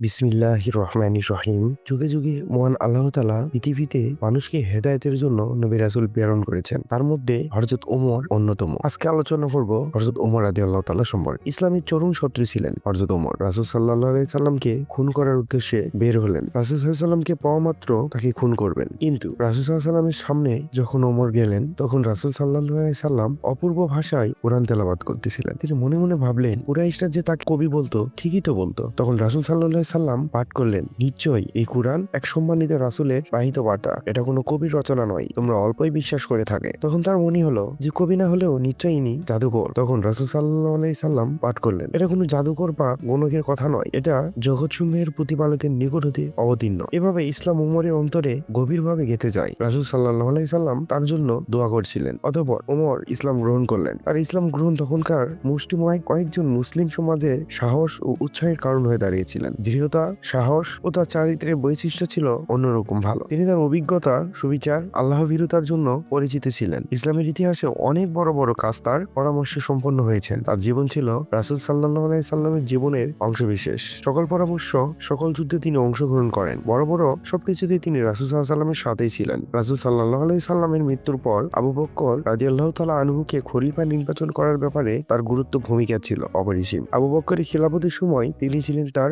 বিসমিল্লাহ রহমান রহিম। যুগে যুগে মহান আল্লাহ তালা পৃথিবীতে মানুষকে হেদায়তের জন্য নবী রাসুল প্রেরণ করেছেন। তার মধ্যে হরজত ওমর অন্যতম। আজকে আলোচনা করব হরজত ওমর আদি আল্লাহ তালা সম্পর্কে। ইসলামের চরম শত্রু ছিলেন হরজত ওমর। রাসুল সাল্লাহ সাল্লামকে খুন করার উদ্দেশ্যে বের হলেন। রাসুল সাল্লামকে পাওয়া মাত্র তাকে খুন করবেন। কিন্তু রাসুল সাল্লামের সামনে যখন ওমর গেলেন, তখন রাসুল সাল্লাহ সাল্লাম অপূর্ব ভাষায় কোরআন তেলাবাদ করতেছিলেন। তিনি মনে মনে ভাবলেন, কুরাইশরা যে তাকে কবি বলতো, ঠিকই তো বলতো। তখন রাসুল সাল্লাহ সাল্লাম পাঠ করলেন, নিশ্চয়ই এই কোরআন এক সম্মানিত রাসুলের বাহিত বার্তা। এটা কোনো কবির রচনা নয়, তোমরা অল্পই বিশ্বাস করে থাকে। তখন তার মনে হলো যে কবি না হলেও নিশ্চয়ই ইনি জাদুকর। তখন রাসুল সাল্লাহ আলাই সাল্লাম পাঠ করলেন, এটা কোনো জাদুকর বা গণকের কথা নয়, এটা জগৎসমূহের প্রতিপালকের নিকট হতে অবতীর্ণ। এভাবে ইসলাম উমরের অন্তরে গভীরভাবে গেঁথে যায়। রাসুল সাল্লাহ আলাই সাল্লাম তার জন্য দোয়া করছিলেন, অতঃপর ওমর ইসলাম গ্রহণ করলেন। আর ইসলাম গ্রহণ তখনকার মুষ্টিময় কয়েকজন মুসলিম সমাজে সাহস ও উৎসাহের কারণ হয়ে দাঁড়িয়েছিলেন। দৃঢ়তা, সাহস ও তার চারিত্রের বৈশিষ্ট্য ছিল অন্যরকম ভালো। তিনি তার অভিজ্ঞতা, সুবিচার আল্লাহ ভীরতার জন্য পরিচিত ছিলেন। ইসলামের ইতিহাসে অনেক বড় বড় কাজ তার পরামর্শে সম্পন্ন হয়েছেন। তার জীবন ছিল রাসুল সাল্লাহ সাল্লামের জীবনের অংশবিশেষ। সকল পরামর্শ, সকল যুদ্ধে তিনি অংশগ্রহণ করেন। বড় বড় সবকিছুতে তিনি রাসুল সাল্লাহ সাল্লামের সাথেই ছিলেন। রাসুল সাল্লাহ আলাই সাল্লামের মৃত্যুর পর আবু বক্কর রাজি আল্লাহ তালা আনহুকে খলিফা নির্বাচন করার ব্যাপারে তার গুরুত্ব ভূমিকা ছিল অপরিসীম। আবু বক্করের খিলাফতের সময় তিনি ছিলেন তার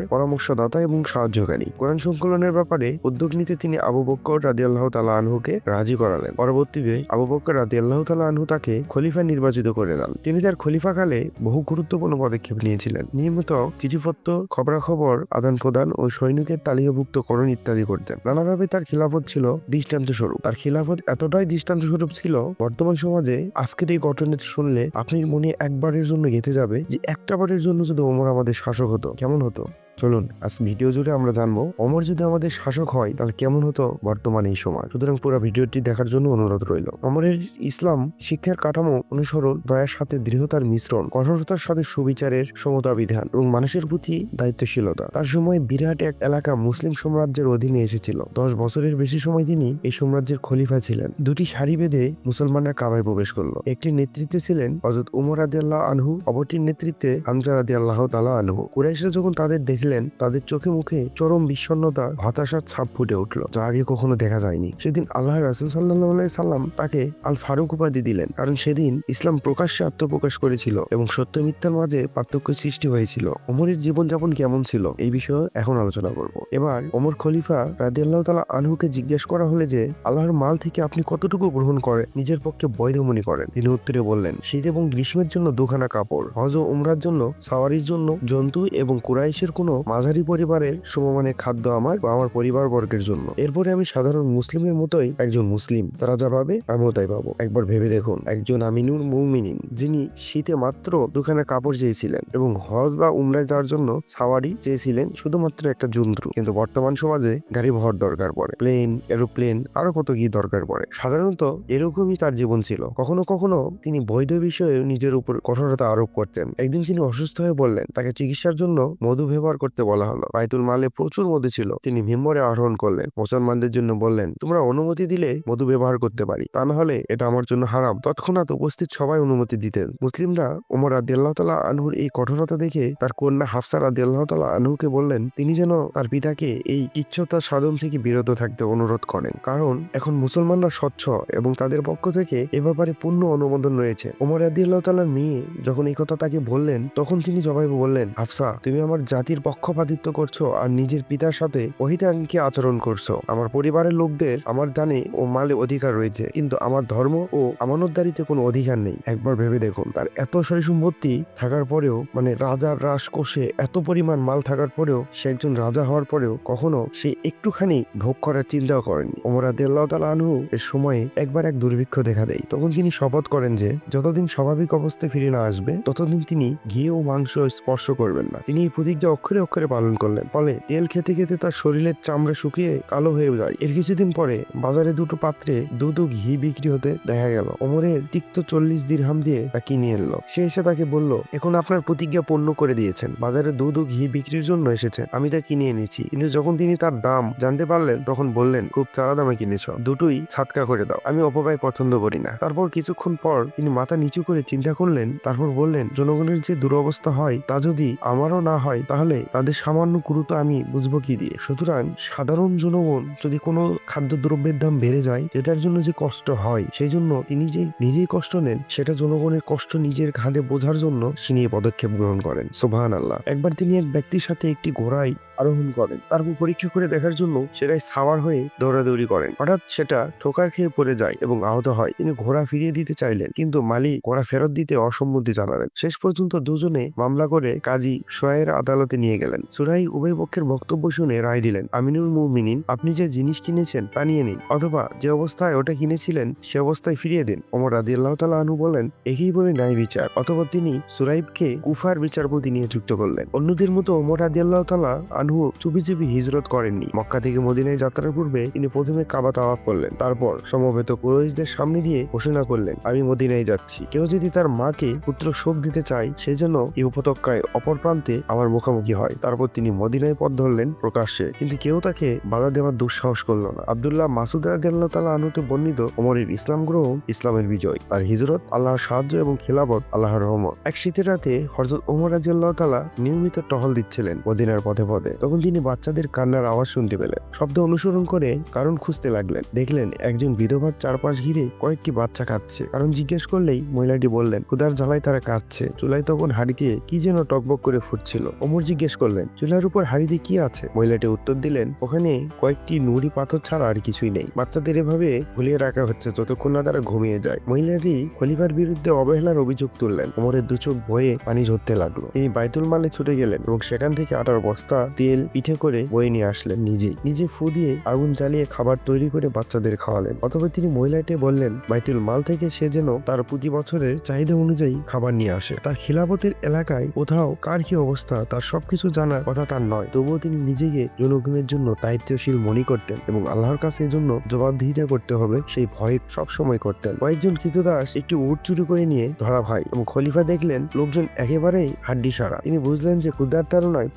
পরামর্শদাতা এবং সাহায্যকারী। কোরআন সংকলনের ব্যাপারে উদ্যোগ নিতে তিনি আবু বক্কর রাজি আল্লাহ তালা আনহুকে রাজি করালেন। পরবর্তীতে আবু বক্কর রাজি আল্লাহ তালা আনহু তাকে খলিফা নির্বাচিত করে দেন। তিনি তার খলিফাকালে বহু গুরুত্বপূর্ণ পদক্ষেপ নিয়েছিলেন। নিয়মিত চিঠিপত্র, খবরাখবর আদান প্রদান ও সৈনিকের তালিকাভুক্তকরণ ইত্যাদি করতেন। নানাভাবে তার খিলাফত ছিল দৃষ্টান্ত স্বরূপ তার খিলাফত এতটাই দৃষ্টান্ত স্বরূপ ছিল, বর্তমান সমাজে আজকের এই ঘটনাটি শুনলে আপনার মনে একবারের জন্য গেঁথে যাবে যে একটা বারের জন্য যদি ওমর আমাদের শাসক হতো, কেমন হতো? চলুন, আজ ভিডিও জুড়ে আমরা জানব, অমর যদি আমাদের শাসক হয়, তাহলে কেমন হতো বর্তমানে এই সময়? সুতরাং পুরো ভিডিওটি দেখার জন্য অনুরোধ রইল। অমরের ইসলাম, শিক্ষার কাঠামো অনুসরণ, দয়ার সাথে দৃঢ়তার মিশ্রণ, কঠোরতার সাথে সুবিচারের সমতা বিধান এবং মানুষের প্রতি দায়িত্বশীলতা। তার সময় বিরাট এক এলাকা মুসলিম সাম্রাজ্যের অধীনে এসেছিল। দশ বছরের বেশি সময় তিনি এই সাম্রাজ্যের খলিফা ছিলেন। দুটি সারি বেঁধে মুসলমানরা কাবায় প্রবেশ করল। একটি নেতৃত্বে ছিলেন হজরত উমর আদি আল্লাহ আনহু, অপরটির নেতৃত্বে হামজা আদি আল্লাহ তালা আনহু। কুরাইশরা যখন তাদের দেখলেন তাদের চোখে মুখে চরম বিষণ্ণতা হতাশার ছাপ ফুটে উঠল, যা আগে কখনো দেখা যায়নি। সেদিন আল্লাহ রাসুল সাল্লাহ সাল্লাম তাকে আল ফারুক উপাধি দিলেন, কারণ সেদিন ইসলাম প্রকাশ্যে আত্মপ্রকাশ করেছিল এবং সত্য মিথ্যার মাঝে পার্থক্য সৃষ্টি হয়েছিল। ওমরের জীবনযাপন কেমন ছিল, এই বিষয়ে এখন আলোচনা করব। এবার ওমর খলিফা রাজি আল্লাহ তালা আনহুকে জিজ্ঞেস করা হলে যে, আল্লাহর মাল থেকে আপনি কতটুকু গ্রহণ করে নিজের পক্ষে বৈধ মনে করেন। তিনি উত্তরে বললেন, শীত এবং গ্রীষ্মের জন্য দুখানা কাপড়, হজ ও উমরার জন্য, সাওয়ারির জন্য, জন্তু এবং কুরাইশের কোনো মাঝারি পরিবারের সমমানের খাদ্য আমার বা আমার পরিবার বর্গের জন্য। এরপরে আমি সাধারণ মুসলিমের মতোই একজন মুসলিম। তারা যা পাবে, আমিও তাই পাবো। একবার ভেবে দেখুন, একজন আমিনুর মৌমিনিন, যিনি শীতে মাত্র দুখানা কাপড় চেয়েছিলেন এবং হজ বা উমরায় যাওয়ার জন্য সাওয়ারি চেয়েছিলেন শুধুমাত্র একটা যন্ত্র কিন্তু বর্তমান সমাজে গাড়ি ভর দরকার পড়ে। প্লেন, এরোপ্লেন, আরও কত কি দরকার পড়ে। সাধারণত এরকমই তার জীবন ছিল। কখনো কখনো তিনি বৈধ বিষয়ে নিজের উপর কঠোরতা আরোপ করতেন। একদিন তিনি অসুস্থ হয়ে বললেন, তাকে চিকিৎসার জন্য মধু ব্যবহার করতে বলা হলো। বাইতুল মালে প্রচুর মধু ছিল। তিনি ভীমরে আহরণ করলেন। মুসলমানদের জন্য বললেন, তোমরা অনুমতি দিলে মধু ব্যবহার করতে পারি। তা না হলে এটা আমার জন্য হারাম। তৎক্ষণাৎ উপস্থিত সবাই অনুমতি দিতেন। মুসলিমরা ওমর রাদি আল্লাহ তালা আনহুর এই কঠোরতা দেখে তার কন্যা হাফসা রাদি আল্লাহ তালা আনহুকে বললেন, তিনি যেন তার পিতাকে এই ইচ্ছতা সাধন থেকে বিরত থাকতে অনুরোধ করেন। কারণ এখন মুসলমানরা স্বচ্ছ এবং তাদের পক্ষ থেকে এ ব্যাপারে পূর্ণ অনুমোদন রয়েছে। ওমর রাদি আল্লাহ তালার মেয়ে যখন এই কথা তাকে বললেন, তখন তিনি জবাই বললেন, হাফসা, তুমি আমার জাতির পক্ষপাতিত্ব করছ আর নিজের পিতার সাথে অহিতাঙ্কি আচরণ করছ। আমার পরিবারের লোকদের আমার দানে ও মালে অধিকার রয়েছে, কিন্তু আমার ধর্ম ও আমানতদারিতে কোনো অধিকার নেই। একবার ভেবে দেখুন, তার এত সম্পত্তি থাকার পরেও মানে রাজার রাস কোষে এত পরিমাণ মাল থাকার পরেও, সে একজন রাজা হওয়ার পরেও কখনো সে একটুখানি ভোগ করার চিন্তাও করেনি। ওমর আদিল্লাহ তালা আনহু এর সময়ে একবার এক দুর্ভিক্ষ দেখা দেয়। তখন তিনি শপথ করেন যে, যতদিন স্বাভাবিক অবস্থায় ফিরে না আসবে, ততদিন তিনি ঘি ও মাংস স্পর্শ করবেন না। তিনি এই প্রতিজ্ঞা অক্ষরে অক্ষরে পালন করলেন। ফলে তেল খেতে খেতে তার শরীরের চামড়া শুকিয়ে কালো হয়ে যায়। এর কিছুদিন পরে বাজারে দুটো পাত্রে দুটো ঘি বিক্রি হতে দেখা গেল। ওমরের তিক্ত চল্লিশ দিরহাম দিয়ে তা কিনে এলো সে এসে তাকে বলল, এখন আপনার প্রতিজ্ঞা পূর্ণ করে দিয়েছেন। বাজারে দুধ ও ঘি বিক্রির জন্য এসেছে। আমি তা কিনে এনেছি। কিন্তু যখন তিনি তার দাম জানতে পারলেন, তখন বললেন, খুব চারা দামে কিনেছ। দুটোই ছাতকা করে দাও। আমি অপব্যয় পছন্দ করি না। তারপর কিছুক্ষণ পর তিনি মাথা নিচু করে চিন্তা করলেন। তারপর বললেন, জনগণের যে দুরবস্থা হয়, তা যদি আমারও না হয়, তাহলে তাদের সামান্য গুরুত্ব আমি বুঝব কি দিয়ে? সুতরাং সাধারণ জনগণ যদি কোনো খাদ্যদ্রব্যের দাম বেড়ে যায় এটার জন্য যে কষ্ট হয়, সেই জন্য তিনি যে নিজেই কষ্ট নেন, সেটা জনগণের কষ্ট নিজের ঘাড়ে বোঝার জন্য তিনি পদক্ষেপ গ্রহণ করেন। সোভান আল্লাহ একবার তিনি এক ব্যক্তির সাথে একটি ঘোড়ায় আরোহণ করেন। তারপর পরীক্ষা করে দেখার জন্য সেটাই সাওয়ার হয়ে দৌড়াদৌড়ি করেন। হঠাৎ সেটা ঠোকার খেয়ে পড়ে যায় এবং আহত হয়। তিনি ঘোড়া ফিরিয়ে দিতে চাইলেন কিন্তু মালিক ঘোড়া ফেরত দিতে অসম্মতি জানালেন। শেষ পর্যন্ত দুজনে মামলা করে কাজী সোয়াইয়ের আদালতে নিয়ে গেলেন। সুরাই উভয় পক্ষের বক্তব্য শুনে রায় দিলেন, আমিনুল মুমিনিন, আপনি যে জিনিস কিনেছেন তা নিয়ে নিন, অথবা যে অবস্থায় ওটা কিনেছিলেন সে অবস্থায় ফিরিয়ে দিন। ওমর রাদি আল্লাহ তালা আনু বলেন, একেই বলে ন্যায় বিচার। অথবা তিনি সুরাইবকে কুফার বিচারপতি নিয়ে যুক্ত করলেন। অন্যদের মতো ওমর রাদি আল্লাহ তালা আনহু চুপি চুপি হিজরত করেননি। মক্কা থেকে মদিনায় যাত্রার পূর্বে তিনি প্রথমে কাবা তাওয়াফ করলেন। তারপর সমবেত কুরৈশদের সামনে দিয়ে ঘোষণা করলেন, আমি মদিনায় যাচ্ছি। কেউ যদি তার মাকে পুত্র শোক দিতে চায়, সে যেন এই উপত্যকায় অপর প্রান্তে আমার মুখোমুখি হয়। তারপর তিনি মদিনায় পথ ধরলেন প্রকাশ্যে। কিন্তু কেউ তাকে বাধা দেওয়ার দুঃসাহস করল না। আবদুল্লাহ মাসুদ রাদিয়াল্লাহু তাআলা আনুতে বর্ণিত ওমরের ইসলাম গ্রহণ ইসলামের বিজয় আর হিজরত আল্লাহর সাহায্য এবং খেলাবত আল্লাহর রহমত। এক শীতের রাতে হযরত ওমর রাদিয়াল্লাহু তাআলা নিয়মিত টহল দিচ্ছিলেন মদিনার পথে পথে। তখন তিনি বাচ্চাদের কান্নার আওয়াজ শুনতে পেলেন। শব্দ অনুসরণ করে কারণ খুঁজতে লাগলেন। দেখলেন একজন বিধবার চারপাশ ঘিরে কয়েকটি বাচ্চা কাঁদছে। কারণ জিজ্ঞেস করলেই মহিলাটি বললেন ক্ষুধার জ্বালায় তারা কাঁদছে। চুলায় তখন হাড়িতে কি যেন টকবক করে ফুটছিল। ওমর জিজ্ঞেস করলেন, চুলার উপর হাড়িতে কি আছে? মহিলাটি উত্তর দিলেন, ওখানে কয়েকটি নুড়ি পাথর ছাড়া আর কিছুই নেই। বাচ্চাদের এভাবে ভুলিয়ে রাখা হচ্ছে যতক্ষণ না তারা ঘুমিয়ে যায়। মহিলাটি খলিফার বিরুদ্ধে অবহেলার অভিযোগ তুললেন। ওমরের দু চোখ বয়ে পানি ঝরতে লাগল। তিনি বাইতুল মালে ছুটে গেলেন এবং সেখান থেকে আটার বস্তা তেল পিঠে করে বয়ে নিয়ে আসলেন নিজেই। নিজে ফু দিয়ে আগুন জ্বালিয়ে খাবার তৈরি করে বাচ্চাদের খাওয়ালেন। অথবা তিনি মহিলাটি বললেন, বাইতুল মাল থেকে সে যেন তার প্রতি বছরের চাহিদা অনুযায়ী খাবার নিয়ে আসে। তার খিলাফতের এলাকায় কোথাও কার কি অবস্থা, তার সবকিছু জানার কথা তার নয়। তবুও তিনি নিজেকে জনগণের জন্য দায়িত্বশীল মনে করতেন এবং আল্লাহর কাছে জন্য জবাবদিহিতা করতে হবে সেই ভয় সবসময় করতেন। কয়েকজন কৃতদাস একটি উট চুরি করে নিয়ে ধরা ভাই এবং খলিফা দেখলেন লোকজন একেবারেই হাড্ডি সারা। তিনি বুঝলেন যে ক্ষুদার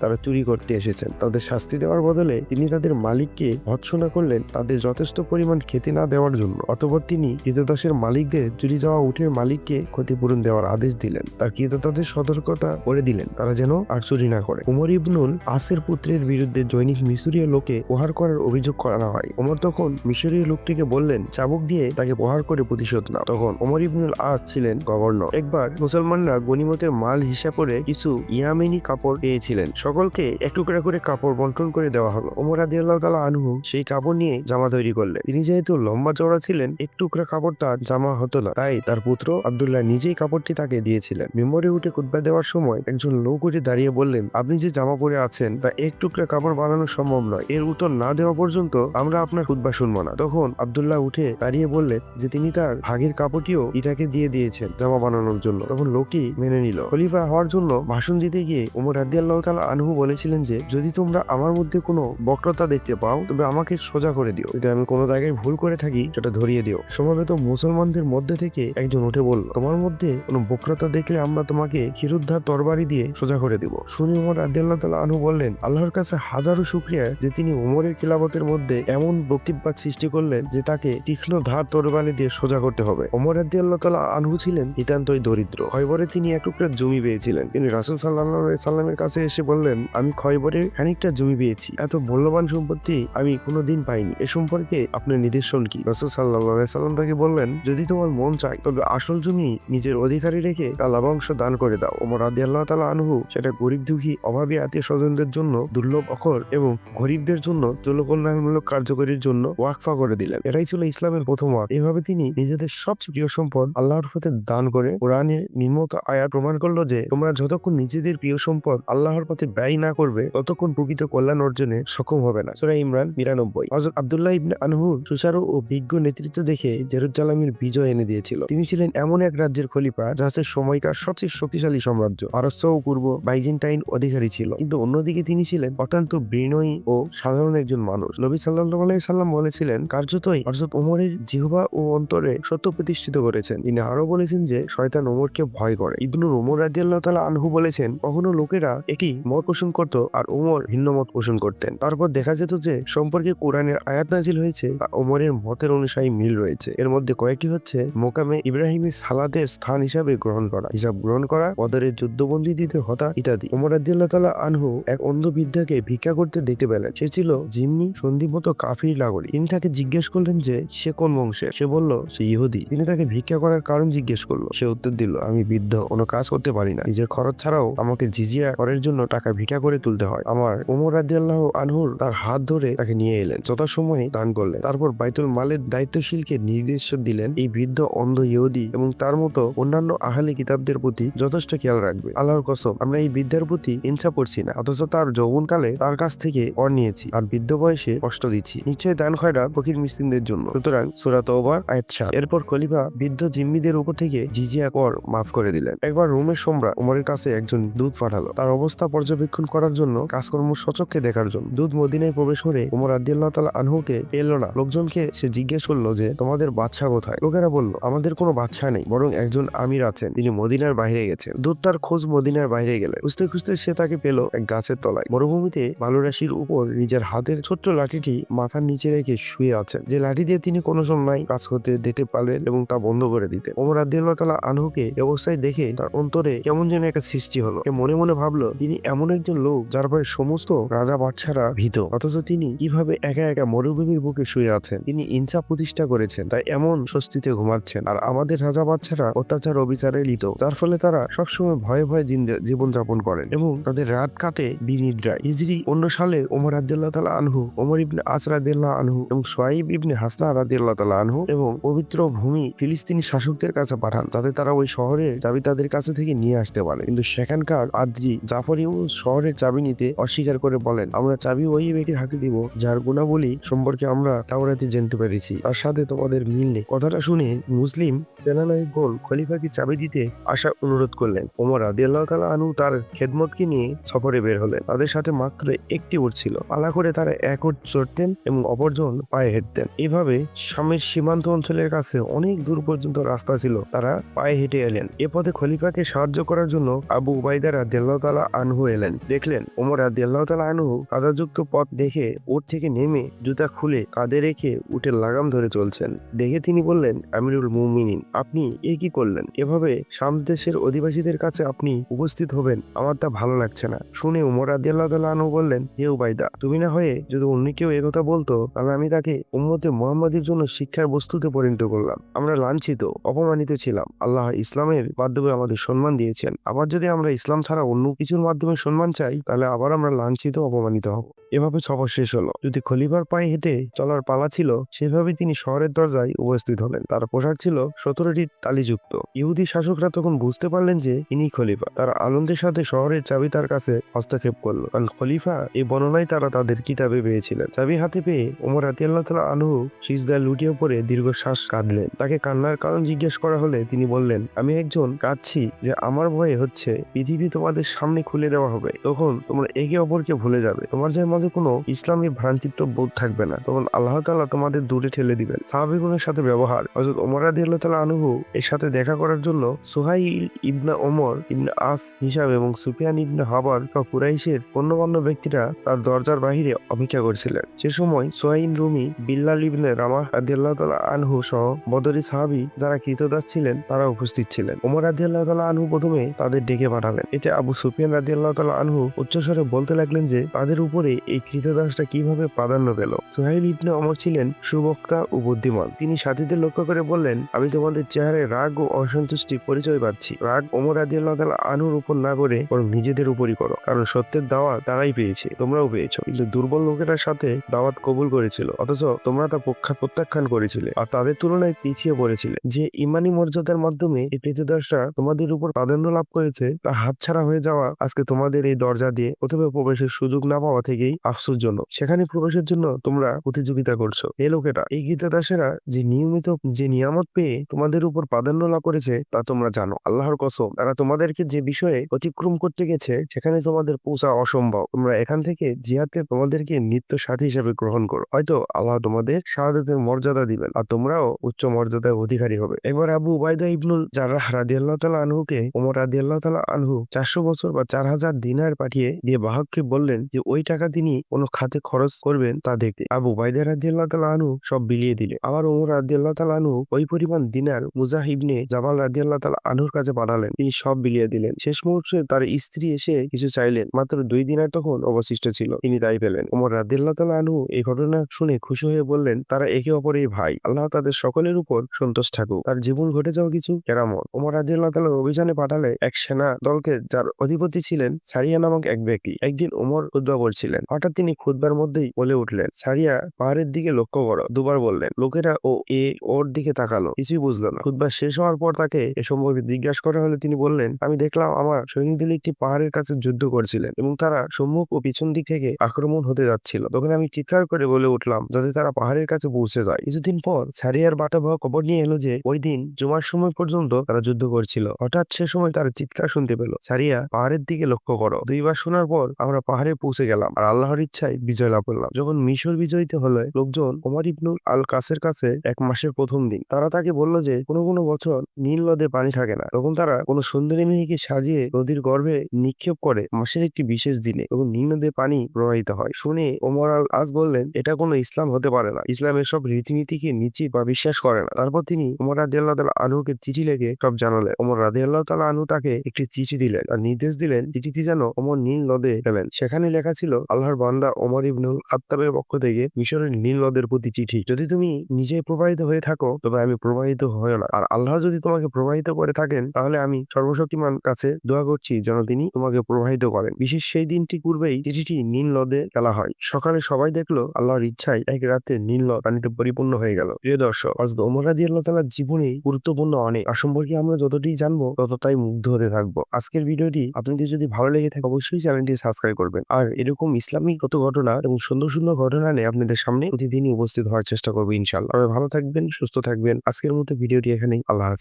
তারা চুরি করতে এসেছেন তাদের শাস্তি দেওয়ার বদলে তিনি তাদের মালিককে ভৎসনা করলেন তাদের যথেষ্ট পরিমাণ খেতে না দেওয়ার জন্য অতপর তিনি ক্রীতদাসের মালিকদের চুরি যাওয়া উঠের মালিককে ক্ষতিপূরণ দেওয়ার আদেশ দিলেন। তার কৃতদাসদের সতর্কতা করে দিলেন, তারা যেন আর চুরি না করে। উমর ইবনুল আসের পুত্রের বিরুদ্ধে দৈনিক মিশরীয় লোকে প্রহার করার অভিযোগ করা হয়। ওমর তখন মিশরীয় লোকটিকে বললেন, চাবুক দিয়ে তাকে প্রহার করে প্রতিশোধ নাও। তখন ওমর ইবনুল আস ছিলেন গভর্নর। একবার মুসলমানরা গনিমতের মাল হিসাব করে কিছু ইয়ামেনি কাপড় পেয়েছিলেন। সকলকে এক টুকরা করে কাপড় বন্টন করে দেওয়া হলো। ওমর আদিয়াল্লাহ তালা আনহু সেই কাপড় নিয়ে জামা তৈরি করলেন। তিনি যেহেতু লম্বা চওড়া ছিলেন এক টুকরা কাপড় তার জামা হতো না। তাই তার পুত্র আব্দুল্লাহ নিজেই কাপড়টি তাকে দিয়েছিলেন। মেমোরে উঠে কুতবা দেওয়ার সময় একজন লোক উঠে দাঁড়িয়ে বললেন, আপনি যে জামা পরে আছেন, তা এক টুকরা কাপড় বানানো সম্ভব নয়। এর উত্তর না দেওয়া পর্যন্ত আমরা আপনার খুতবা শুনব না। তখন আব্দুল্লাহ উঠে দাঁড়িয়ে বললেন যে তিনি তার ভাগের কাপড়টিও পিতাকে দিয়ে দিয়েছেন জামা বানানোর জন্য। তখন লোকটি মেনে নিল। খলিফা হওয়ার জন্য ভাষণ দিতে গিয়ে উমর রাদিয়াল্লাহ তালা আনহু বলেছিলেন যে যদি তোমরা আমার মধ্যে কোনো বক্রতা দেখতে পাও, তবে আমাকে সোজা করে দিও। যদি আমি কোনো জায়গায় ভুল করে থাকি, সেটা ধরিয়ে দিও। সমবেত মুসলমানদের মধ্যে থেকে একজন উঠে বলল, তোমার মধ্যে কোনো বক্রতা দেখলে আমরা তোমাকে ক্ষীরুদ্ধার তরবারি দিয়ে সোজা করে দিব। শুনি উমর রাদিয়াল্লাহ তালা আনহু বললেন, আল্লাহর কাছে হাজারো শুক্রিয়া যে তিনি উমরের খিলাফতের মধ্যে এমন বক্তব্যাত সৃষ্টি করলেন যে তাকে তীক্ষ্ণ ধার তরবারি দিয়ে সোজা করতে হবে। ওমর রাদিয়াল্লাহ তালা আনহু ছিলেন নিতান্তই দরিদ্র। খয়বরে তিনি এক টুকরা জমি পেয়েছিলেন। তিনি রাসুল সাল্লাহ সাল্লামের কাছে এসে বললেন, আমি খয়বরের খানিকটা জমি পেয়েছি। এত মূল্যবান সম্পত্তি আমি কোনোদিন পাইনি। এ সম্পর্কে আপনার নিদর্শন কি? রাসুল সাল্লাহ সাল্লাম তাকে বললেন, যদি তোমার মন চায়, তবে আসল জমি নিজের অধিকারী রেখে তা লাভাংশ দান করে দাও। ওমর রাদি আল্লাহ তালা আনহু সেটা গরিব দুঃখী, অভাবী আত্মীয় স্বজনদের জন্য, দুর্লভ অক্ষর এবং গরিবদের জন্য জলকল্যাণমূলক কার্যকরীর জন্য ওয়াকফা করে দিলেন। এটাই ছিল ইসলামের প্রথম ওয়াক। এভাবে তিনি নিজেদের সবচেয়ে প্রিয় সম্পদ আল্লাহর পথে দান করে কোরআনে নির্মত আয়া প্রমাণ করল যে, তোমরা যতক্ষণ নিজেদের প্রিয় সম্পদ আল্লাহর পথে ব্যয় না করবে ততক্ষণ প্রকৃত কল্যাণ অর্জনে সক্ষম হবে না। সুরা ইমরান বিরানব্বই। হজরত আবদুল্লাহ ইবনে আনহুর সুচারু ও বিজ্ঞ নেতৃত্ব দেখে জেরুজালামের বিজয় এনে দিয়েছিল। তিনি ছিলেন এমন এক রাজ্যের খলিফা যা সময়কার সবচেয়ে শক্তিশালী সাম্রাজ্য। পারস্য ও পূর্ব বাইজেন্টাইন অধিকারী ছিল। কিন্তু অন্যদিকে তিনি ছিলেন অত্যন্ত বিনয়ী ও সাধারণ একজন মানুষ। নবী সাল্লাহ সাল্লাম বলেছিলেন, কার্যতই হজরত ওমরের জিহবা ও অন্তরে সত্য প্রতিষ্ঠিত করেছেন। তিনি আরও বলেছেন যে, শয়তান ওমরকে ভয় করে। ইবনুর ওমর রাদিয়াল্লাহ তাআলা আনহু বলেছেন, কখনো লোকেরা একটি মত পোষণ করত আর ওমর ভিন্ন মত পোষণ করতেন। তারপর দেখা যেত যে, সম্পর্কে কোরআনের আয়াত নাজিল হয়েছে ওমরের মতের অনুসারী মিল রয়েছে। এর মধ্যে কয়েকটি হচ্ছে, মোকামে ইব্রাহিমের সালাদের স্থান হিসাবে গ্রহণ করা, হিসাব গ্রহণ করা বদরের যুদ্ধবন্দী দিতে হতা, ইত্যাদি। ওমর আদিল্লাহ তালা আনহু এক অন্ধ বৃদ্ধাকে ভিক্ষা করতে দেখতে পেলেন। সে ছিল জিম্মি, সন্ধিমত কাফির নাগরিক। তিনি তাকে জিজ্ঞেস করলেন যে, সে কোন বংশে সে বলল, সে ইহুদি। তিনি তাকে ভিক্ষা করার কারণ জিজ্ঞেস করল। সে উত্তর দিল, আমি বৃদ্ধ, কোনো কাজ করতে পারি না। নিজের খরচ ছাড়াও আমাকে জিজিয়া করার জন্য টাকা ভিক্ষা করে তুলতে হয়। আমার ওমর রাদিয়াল্লাহ আনহুর তার হাত ধরে তাকে নিয়ে এলেন। যথাসময়ে দান করলেন। তারপর বাইতুল মালের দায়িত্বশীলকে নির্দেশ দিলেন, এই বৃদ্ধ অন্ধ ইহুদি এবং তার মতো অন্যান্য আহালি কিতাবদের প্রতি যথেষ্ট খেয়াল রাখবে। আল্লাহর কসম, আমরা এই বিদ্যার প্রতি হিংসা করছি না, অথচ তার যৌবনকালে তার কাছ থেকে কর নিয়েছি আর বৃদ্ধ বয়সে কষ্ট দিচ্ছি। নিশ্চয় দান খয়রা ফকির মিসকিনদের জন্য। সুতরাং সুরাত ওবার আয়াত সাত। এরপর খলিফা বৃদ্ধ জিম্মিদের উপর থেকে জিজিয়া কর মাফ করে দিলেন। একবার রোমের সম্রাট উমরের কাছে একজন দুধ পাঠালো। তার অবস্থা পর্যবেক্ষণ করার জন্য কাজকর্ম সচক্ষে দেখার জন্য। দুধ মদিনায় প্রবেশ করে উমর আদিয়াল্লাহ তালা আনহুকে পেল না। লোকজনকে সে জিজ্ঞেস করল যে, তোমাদের বাচ্চা কোথায়? লোকেরা বলল, আমাদের কোনো বাচ্চা নেই, বরং একজন আমির আছেন। তিনি মদিনার বাইরে গেছেন। দূত তার খোঁজ মদিনার বাইরে গেলে খুঁজতে খুঁজতে সে তাকে পেল এক গাছের তলায়। মরুভূমিতে বালুরাশির উপর নিজের হাতের ছোট্ট লাঠিটি মাথার নিচে রেখে শুয়ে আছেন। যে লাঠি দিয়ে তিনি কোনো সময় কাজ করতে দিতে পারলেন এবং তা বন্ধ করে দিতে ওমর আদিয়াল্লাহ তালা আনহুকে অবস্থায় দেখে তার অন্তরে কেমন যেন একটা সৃষ্টি হলো। মনে মনে ভাবলো, তিনি এমন একজন লোক যার ভয়ে সমস্ত রাজা বাচ্চারা ভীত। অথচ তিনি কীভাবে একা একা মরুভূমির বুকে শুয়ে আছেন? তিনি ইনসা প্রতিষ্ঠা করেছেন, তাই এমন স্বস্তিতে ঘুমাচ্ছেন। আর আমাদের রাজা বাচ্চারা অত্যাচার অবিচারে লিত যার ফলে তারা সবসময় ভয়ে ভয়ে দিন জীবন যাপন করেন এবং তাদের রাত কাটে বিনিদ্রায়। হিজরি অন্য সালে ওমর আদিল্লাহ তালা আনহু, ওমর ইবনে আসরাদিল্লাহ আনহু এবং সোয়াইব ইবনে হাসনা রাদিল্লাহ তালা আনহু এবং পবিত্র ভূমি ফিলিস্তিনি শাসকদের কাছে পাঠান, যাতে তারা ওই শহরের চাবি তাদের কাছে থেকে নিয়ে আসতে পারে। কিন্তু সেখানকার আদ্রি জাফরি শহরের চাবি নিতে অস্বীকার করে বলেন, আমরা চাবি ওই ব্যক্তির হাতে দিব, যার গুণাবলী সম্পর্কে আমরা তাওরাতে জানতে পেরেছি। তার সাথে তোমাদের মিল নেই। কথাটা শুনে মুসলিম সেনানায়ক গোল খলিফাকে চাবি দিতে আসা অনুরোধ করলেন। ওমর আদিয়াল্লাহ তালা আনু তার খেদমতকে নিয়ে সফরে বের হলেন। তাদের সাথে মাত্র একটি উট ছিল। পালা করে তারা এক উট চড়তেন এবং অপরজন পায়ে হেঁটতেন। এভাবে স্বামীর সীমান্ত অঞ্চলের কাছে অনেক দূর পর্যন্ত রাস্তা ছিল। তারা পায়ে হেঁটে এলেন। এ পথে খলিফাকে সাহায্য করার জন্য আবু উবাইদা রাদিয়াল্লাহ তালা আনহু এলেন। দেখলেন ওমর রাদিয়াল্লাহ তালা আনহু কাদাযুক্ত পথ দেখে উট থেকে নেমে জুতা খুলে কাঁধে রেখে উটের লাগাম ধরে চলছেন। দেখে তিনি বললেন, আমিরুল মুমিনিন, আপনি এ কি করলেন? এভাবে শাম দেশের অধিবাসীদের কাছে আপনি উপস্থিত হবেন, আমার তা ভালো লাগছে না। শুনে উমর আদিয়াল্লাহ তালা আনহু বললেন, হে উবাইদা, তুমি না হয়ে যদি অন্য কেউ একথা বলতো, তাহলে আমি তাকে উম্মতে মোহাম্মদের জন্য শিক্ষার বস্তুতে পরিণত করলাম। আমরা লাঞ্ছিত, অপমানিত ছিলাম। আল্লাহ ইসলামের মাধ্যমে আমাদের সম্মান দিয়েছেন। আবার যদি আমরা ইসলাম ছাড়া অন্য কিছুর মাধ্যমে সম্মান চাই, তাহলে আবার আমরা লাঞ্ছিত অপমানিত হব। এভাবে সফর শেষ হলো। যদি খলিফার পায়ে হেঁটে চলার পালা ছিল সেভাবে তিনি শহরের দরজায় উপস্থিত হলেন। তার পোশাক ছিল সতেরোটি তালিযুক্ত। ইহুদি শাসকরা তখন বুঝতে পারলেন যে ইনি খলিফা। তারা আনন্দের সাথে শহরের চাবি তার কাছে হস্তক্ষেপ করল। কারণ খলিফা এই বর্ণনায় তারা তাদের কিতাবে পেয়েছিলেন। চাবি হাতে পেয়ে ওমর রাতি আল্লাহ তালা আনহু সিজদায় লুটিয়ে পড়ে দীর্ঘশ্বাস কাঁদলেন। তাকে কান্নার কারণ জিজ্ঞেস করা হলে তিনি বললেন, আমি একজন কাঁদছি যে আমার ভয়ে হচ্ছে পৃথিবী তোমাদের সামনে খুলে দেওয়া হবে। তখন তোমরা একে অপরকে ভুলে যাবে। তোমার যে মাঝে কোনো ইসলামী ভ্রান্তিত্ব বোধ থাকবে না। তখন আল্লাহ তালা তোমাদের দূরে ঠেলে দিবেন। সাহাবিগুনের সাথে ব্যবহার। হযরত ওমর আল্লাহ তালা আনহু এর সাথে দেখা করার জন্য সুহাইল ইবনা ওমর, ইবনে আস হিসাবে এবং সুফিয়ান ইবনে হাবার বা কুরাইশের অন্যন্য ব্যক্তিরা তার দরজার বাহিরে অপেক্ষা করছিলেন। সে সময় সোহাইন রুমি, বিল্লাল ইবনে রামাহ আল্লাহ তালা আনহু সহ বদরি সাহাবি যারা কৃতদাস ছিলেন তারা উপস্থিত ছিলেন। ওমর রাদিয়াল্লাহু তাআলা আনহু প্রথমে তাদের ডেকে পাঠালেন। এতে আবু সুফিয়ান রাদিয়াল্লাহু তাআলা আনহু উচ্চস্বরে বলতে লাগলেন যে, তাদের উপরে এই কৃতদাসটা কীভাবে প্রাধান্য পেল? সোহাইল ইবনে অমর ছিলেন সুবক্তা ও বুদ্ধিমান। তিনি সাথীদের লক্ষ্য করে বললেন, আমি তোমাদের চেহারায় রাগ ও অসন্তুষ্টি পরিচয় পাচ্ছি। রাগ ওমর রাদিয়াল্লাহু তাআলা আনহুর উপর না করে বরং নিজেদের উপরই করো। কারণ সত্যের দাওয়াত তারাই পেয়েছে, তোমরাও পেয়েছ। কিন্তু দুর্বল লোকেরার সাথে দাওয়াত কবুল করেছিল, অথচ তোমরা তা প্রত্যাখ্যান করেছিলে আর তাদের তুলনায় পিছিয়ে পড়েছিলে। যে ইমানি মর্যাদার মাধ্যমে এই কৃতদাসরা তোমাদের উপর প্রাধান্য লাভ করেছে, তা হাতছাড়া হয়ে যাওয়া আজকে তোমাদের এই দরজা দিয়ে প্রথমে প্রবেশের সুযোগ না পাওয়া থেকেই আফসোসজনক সেখানে প্রবেশের জন্য তোমরা প্রতিযোগিতা করছ। এ লোকেরা, এই গীতাদাসেরা যে নিয়মিত যে নিয়ামত পেয়ে তোমাদের উপর প্রাধান্য লাভ করেছে, তা তোমরা জানো। আল্লাহর কসম, তারা তোমাদেরকে যে বিষয়ে অতিক্রম করতে গেছে, সেখানে তোমাদের পৌঁছা অসম্ভব। তোমরা এখান থেকে জিহাদকে তোমাদেরকে নিত্য সাথী হিসেবে গ্রহণ করো। হয়তো আল্লাহ তোমাদের শাহাদাতের মর্যাদা দিবেন, আর তোমরাও উচ্চ মর্যাদার অধিকারী হবে। এবার আবু উবাইদা ইবনুল জারাহ রাদি আল্লাহ তালা আনহুকে, ওমর রাদি আল্লাহ তালা আনহু চারশো বছর বা চার হাজার দিনার পাঠিয়ে দিয়ে বাহককে বললেন যে, ওই টাকা কোনো খাতে খরচ করবেন তা দেখতে। আবু বাইদা রাদি আল্লাহ তালা আনহু সব বিলিয়ে দিলে আবার ওমর রাদি আল্লাহ তালা আনহু ওই পরিমাণ দিনার মুজাহিবনে জামাল রাদি আল্লাহ তালা আনুর কাছে পাঠালেন। তিনি সব বিলিয়ে দিলেন। শেষ মুহূর্তে তার স্ত্রী এসে কিছু চাইলেন। মাত্র দুই দিনের তখন অবশিষ্ট ছিল। তিনি তাই পেলেন। ওমর রাদিল্লাহ তালা আনু এই ঘটনা শুনে খুশি হয়ে বললেন, তারা একে অপরেই ভাই। আল্লাহ তাদের সকলের উপর সন্তোষ থাকুক। তার জীবন ঘটে যাওয়া কিছু কেরামত। ওমর রাদিল্লাহ তালা অভিযানে পাঠালে এক সেনা দলকে যার অধিপতি ছিলেন সারিয়া নামক এক ব্যক্তি। একদিন ওমর খুদ্া করছিলেন হঠাৎ তিনি খুদ্বার মধ্যেই বলে উঠলেন, সারিয়া, পাহাড়ের দিকে লক্ষ্য করো। দুবার বললেন। লোকেরা ও এ ওর দিকে তাকালো, কিছুই বুঝলো না। খুদ্া শেষ হওয়ার পর তাকে এ সম্পর্কে জিজ্ঞাসা করা হলে তিনি বললেন, আমি দেখলাম আমার সৈনিকদের একটি পাহাড়ের কাছে যুদ্ধ করছিলেন এবং তারা সম্মুখ ও পিছন দিক থেকে আক্রমণ হতে যাচ্ছিল। তখন আমি চিৎকার করে বলে উঠলাম, যাতে তারা পাহাড়ের কাছে পৌঁছে যায়। কিছুদিন পর সারিয়ার বাটাবাহ খবর নিয়ে এলো যে, ওই দিন জুমার সময় পর্যন্ত তারা যুদ্ধ করছিল। হঠাৎ সে সময় তারা চিৎকার শুনতে পেল, সারিয়া, পাহাড়ের দিকে লক্ষ্য করো। দুইবার শোনার পর আমরা পাহাড়ে পৌঁছে গেলাম। আর আল্লাহর ইচ্ছায় বিজয় লাভ করলাম। যখন মিশর বিজয়ীতে হলো লোকজন ওমর ইবনুল আল কাসের কাছে এক মাসের প্রথম দিন, তারা তাকে বলল যে, কোনো কোনো বছর নীল নদে পানি থাকে না। তখন তারা কোনো সুন্দরী মেয়েকে সাজিয়ে নদীর গর্ভে নিক্ষেপ করে মাসের একটি বিশেষ দিনে এবং নীল নদে পানি প্রবাহিত হয়। শুনে ওমর আল আজ বললেন, এটা কোনো ইসলাম হতে পারে না। ইসলাম এসব রীতিনীতিকে নিশ্চিত বা বিশ্বাস করে না। তারপর তিনি ওমর রাদি আল্লাহ তালা আনুকে চিঠি লেগে সব জানালেন। ওমর রাদি আল্লাহ তালা আনু তাকে একটি চিঠি দিলেন। আর নির্দেশ দিলেন, চিঠিটি যেন ওমর নীল নদে ফেলেন। সেখানে লেখা ছিল আল্লাহর বান্দা ওমর ইবনুল আত্তাবের পক্ষ থেকে মিশরের নীল নদের প্রতি চিঠি। যদি তুমি নিজে প্রবাহিত হয়ে থাকো, তবে আমি প্রবাহিত হয় না। আর আল্লাহ যদি তোমাকে প্রবাহিত করে থাকেন, তাহলে আমি সর্বশক্তিমান কাছে দোয়া করছি যেন তিনি তোমাকে প্রবাহিত করেন। বিশেষ সেই দিনটি পূর্বেই চিঠিটি নীল নদে ফেলা হয়। সকালে সবাই দেখল আল্লাহর ইচ্ছায় এক রাতে নীল নদ পানিতে পরিপূর্ণ হয়ে গেল। প্রিয় দর্শক, হযরত ওমর রাদি আল্লাহ তালার জীবনে গুরুত্বপূর্ণ অনেক। আর সম্পর্কে আমরা যতটি জানব, ততটাই মুগ্ধ হতে থাকব। আজকের ভিডিওটি আপনাদের যদি ভালো লেগে থাকে, অবশ্যই চ্যানেলটি সাবস্ক্রাইব করবেন। আর এরকম ইসলামিক কত ঘটনা এবং সুন্দর সুন্দর ঘটনা নিয়ে আপনাদের সামনে প্রতিদিনই উপস্থিত হওয়ার চেষ্টা করব ইনশাল্লাহ ভালো থাকবেন, সুস্থ থাকবেন। আজকের মতো ভিডিওটি এখানেই। আল্লাহ।